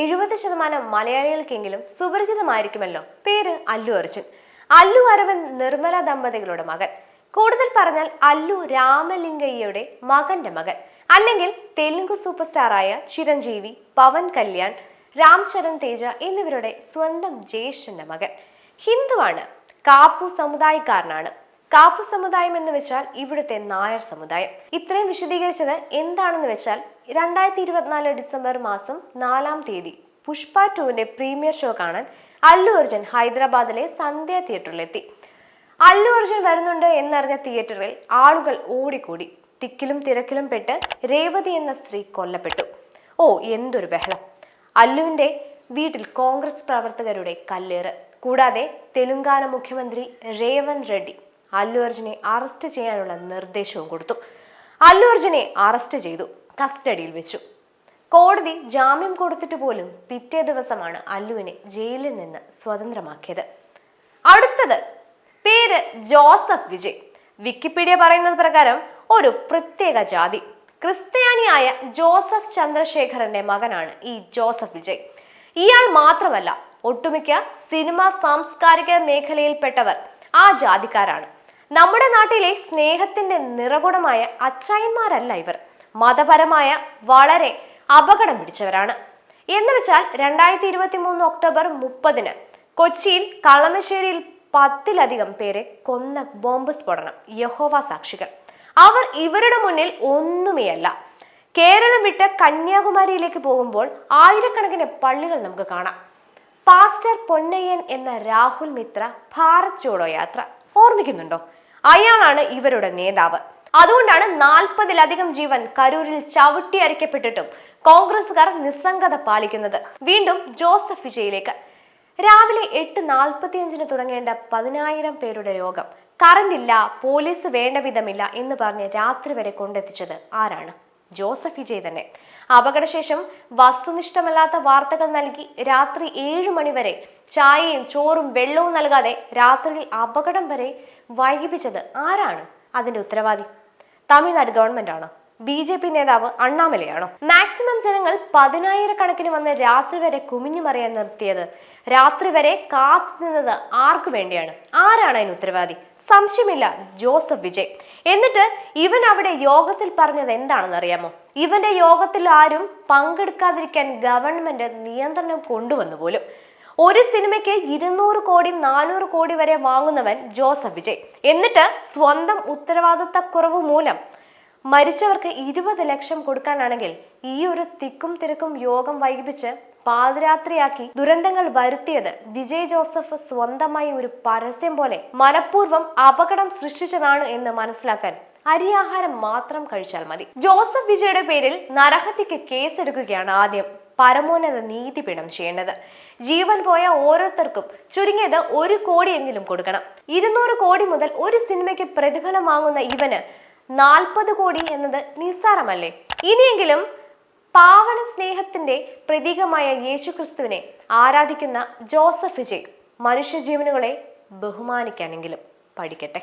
എഴുപത് ശതമാനം മലയാളികൾക്കെങ്കിലും സുപരിചിതമായിരിക്കുമല്ലോ പേര് അല്ലു അർജുൻ. അല്ലു അരവൻ നിർമ്മല ദമ്പതികളുടെ മകൻ. കൂടുതൽ പറഞ്ഞാൽ അല്ലു രാമലിംഗയ്യയുടെ മകന്റെ മകൻ. അല്ലെങ്കിൽ തെലുങ്ക് സൂപ്പർ സ്റ്റാറായ ചിരഞ്ജീവി പവൻ കല്യാൺ രാം ചരൺ തേജ എന്നിവരുടെ സ്വന്തം ജ്യേഷ്ഠന്റെ മകൻ. ഹിന്ദുവാണ്. കാപ്പു സമുദായക്കാരനാണ്. കാപ്പു സമുദായം എന്ന് വെച്ചാൽ ഇവിടുത്തെ നായർ സമുദായം. ഇത്രയും വിശദീകരിച്ചത് എന്താണെന്ന് വെച്ചാൽ രണ്ടായിരത്തി ഇരുപത്തിനാല് ഡിസംബർ മാസം നാലാം തീയതി പുഷ്പ ടുവിന്റെ പ്രീമിയർ ഷോ കാണാൻ അല്ലു അർജുൻ ഹൈദരാബാദിലെ സന്ധ്യ തിയേറ്ററിലെത്തി. അല്ലു അർജുൻ വരുന്നുണ്ട് എന്നറിഞ്ഞ തിയേറ്ററിൽ ആളുകൾ ഓടിക്കൂടി. തിക്കിലും തിരക്കിലും പെട്ട് രേവതി എന്ന സ്ത്രീ കൊല്ലപ്പെട്ടു. ഓ എന്തൊരു ബഹളം. അല്ലുവിന്റെ വീട്ടിൽ കോൺഗ്രസ് പ്രവർത്തകരുടെ കല്ലേറ്. കൂടാതെ തെലുങ്കാന മുഖ്യമന്ത്രി രേവന്ത് റെഡ്ഡി അല്ലു അർജുനെ അറസ്റ്റ് ചെയ്യാനുള്ള നിർദ്ദേശവും കൊടുത്തു. അല്ലു അർജുനെ അറസ്റ്റ് ചെയ്തു. കസ്റ്റഡിയിൽ വെച്ചു. കോടതി ജാമ്യം കൊടുത്തിട്ട് പോലും പിറ്റേ ദിവസമാണ് അല്ലുവിനെ ജയിലിൽ നിന്ന് സ്വതന്ത്രമാക്കിയത്. അടുത്തത് പേര് ജോസഫ് വിജയ്. വിക്കിപീഡിയ പറയുന്നത് പ്രകാരം ഒരു പ്രത്യേക ജാതി. ക്രിസ്ത്യാനിയായ ജോസഫ് ചന്ദ്രശേഖരന്റെ മകനാണ് ഈ ജോസഫ് വിജയ്. ഇയാൾ മാത്രമല്ല ഒട്ടുമിക്ക സിനിമ സാംസ്കാരിക മേഖലയിൽപ്പെട്ടവർ ആ ജാതിക്കാരാണ്. നമ്മുടെ നാട്ടിലെ സ്നേഹത്തിന്റെ നിറകുടമായ അച്ചായന്മാരല്ല ഇവർ. മതപരമായ വളരെ അപകടം പിടിച്ചവരാണ്. എന്ന് വെച്ചാൽ രണ്ടായിരത്തി ഇരുപത്തി മൂന്ന് ഒക്ടോബർ മുപ്പതിന് കൊച്ചിയിൽ കളമശ്ശേരിയിൽ പത്തിലധികം പേരെ കൊന്ന ബോംബ് സ്ഫോടനം യഹോവ സാക്ഷികൾ. അവർ ഇവരുടെ മുന്നിൽ ഒന്നുമേയല്ല. കേരളം വിട്ട് കന്യാകുമാരിയിലേക്ക് പോകുമ്പോൾ ആയിരക്കണക്കിന് പള്ളികൾ നമുക്ക് കാണാം. പാസ്റ്റർ പൊന്നയ്യൻ എന്ന രാഹുൽ മിത്ര ഭാരത് ജോഡോ യാത്ര. ഓർമ്മിക്കുന്നുണ്ടോ? അയാളാണ് ഇവരുടെ നേതാവ്. അതുകൊണ്ടാണ് നാൽപ്പതിലധികം ജീവൻ കരൂരിൽ ചവിട്ടി അരിക്കപ്പെട്ടിട്ടും കോൺഗ്രസുകാർ നിസ്സംഗത പാലിക്കുന്നത്. വീണ്ടും ജോസഫ് വിജയിലേക്ക്. രാവിലെ എട്ട് നാൽപ്പത്തിയഞ്ചിന് തുടങ്ങേണ്ട പതിനായിരം പേരുടെ യോഗം കറണ്ട് ഇല്ല പോലീസ് വേണ്ട വിധമില്ല എന്ന് പറഞ്ഞ് രാത്രി വരെ കൊണ്ടെത്തിച്ചത് ആരാണ്? ജോസഫ് വിജയ് തന്നെ. അപകടശേഷം വസ്തുനിഷ്ഠമല്ലാത്ത വാർത്തകൾ നൽകി രാത്രി ഏഴു മണിവരെ ചായയും ചോറും വെള്ളവും നൽകാതെ രാത്രിയിൽ അപകടം വരെ വൈകിപ്പിച്ചത് ആരാണ്? അതിന്റെ ഉത്തരവാദി തമിഴ്നാട് ഗവൺമെന്റ് ആണോ ബി ജെ പി നേതാവ് അണ്ണാമലയാണോ? മാക്സിമം ജനങ്ങൾ പതിനായിരക്കണക്കിന് വന്ന് രാത്രി വരെ കുമിഞ്ഞു മറിയാൻ നിർത്തിയത്. രാത്രി വരെ കാത്തു നിന്നത് ആർക്കു വേണ്ടിയാണ്? ആരാണ് അതിന് ഉത്തരവാദി? സംശയമില്ല ജോസഫ് വിജയ്. എന്നിട്ട് ഇവൻ അവിടെ യോഗത്തിൽ പറഞ്ഞത് എന്താണെന്ന് അറിയാമോ? ഇവന്റെ യോഗത്തിൽ ആരും പങ്കെടുക്കാതിരിക്കാൻ ഗവൺമെന്റ് നിയന്ത്രണം കൊണ്ടുവന്നു പോലും. ഒരു സിനിമയ്ക്ക് ഇരുന്നൂറ് കോടി നാനൂറ് കോടി വരെ വാങ്ങുന്നവൻ ജോസഫ് വിജയ്. എന്നിട്ട് സ്വന്തം ഉത്തരവാദിത്തക്കുറവ് മൂലം മരിച്ചവർക്ക് ഇരുപത് ലക്ഷം കൊടുക്കാനാണെങ്കിൽ ഈ ഒരു തിക്കും തിരക്കും യോഗം വൈകിപ്പിച്ച് പാതിരാത്രിയാക്കി ദുരന്തങ്ങൾ വരുത്തിയത് വിജയ് ജോസഫ് സ്വന്തമായി ഒരു പരസ്യം പോലെ മനഃപൂർവം അപകടം സൃഷ്ടിച്ചതാണ് എന്ന് മനസ്സിലാക്കാൻ അരിയാഹാരം മാത്രം കഴിച്ചാൽ മതി. ജോസഫ് വിജയുടെ പേരിൽ നരഹത്യക്ക് കേസെടുക്കുകയാണ് ആദ്യം. പരമോന്നത നീതിപീഠം ചെയ്യേണ്ടത്. ജീവൻ പോയ ഓരോരുത്തർക്കും ചുരുങ്ങിയത് ഒരു കോടിയെങ്കിലും കൊടുക്കണം. ഇരുന്നൂറ് കോടി മുതൽ ഒരു സിനിമയ്ക്ക് പ്രതിഫലം വാങ്ങുന്ന ഇവന് നാൽപ്പത് കോടി എന്നത് നിസ്സാരമല്ലേ? ഇനിയെങ്കിലും പാവന സ്നേഹത്തിന്റെ പ്രതീകമായ യേശുക്രിസ്തുവിനെ ആരാധിക്കുന്ന ജോസഫ് വിജയ് മനുഷ്യജീവനുകളെ ബഹുമാനിക്കാനെങ്കിലും പഠിക്കട്ടെ.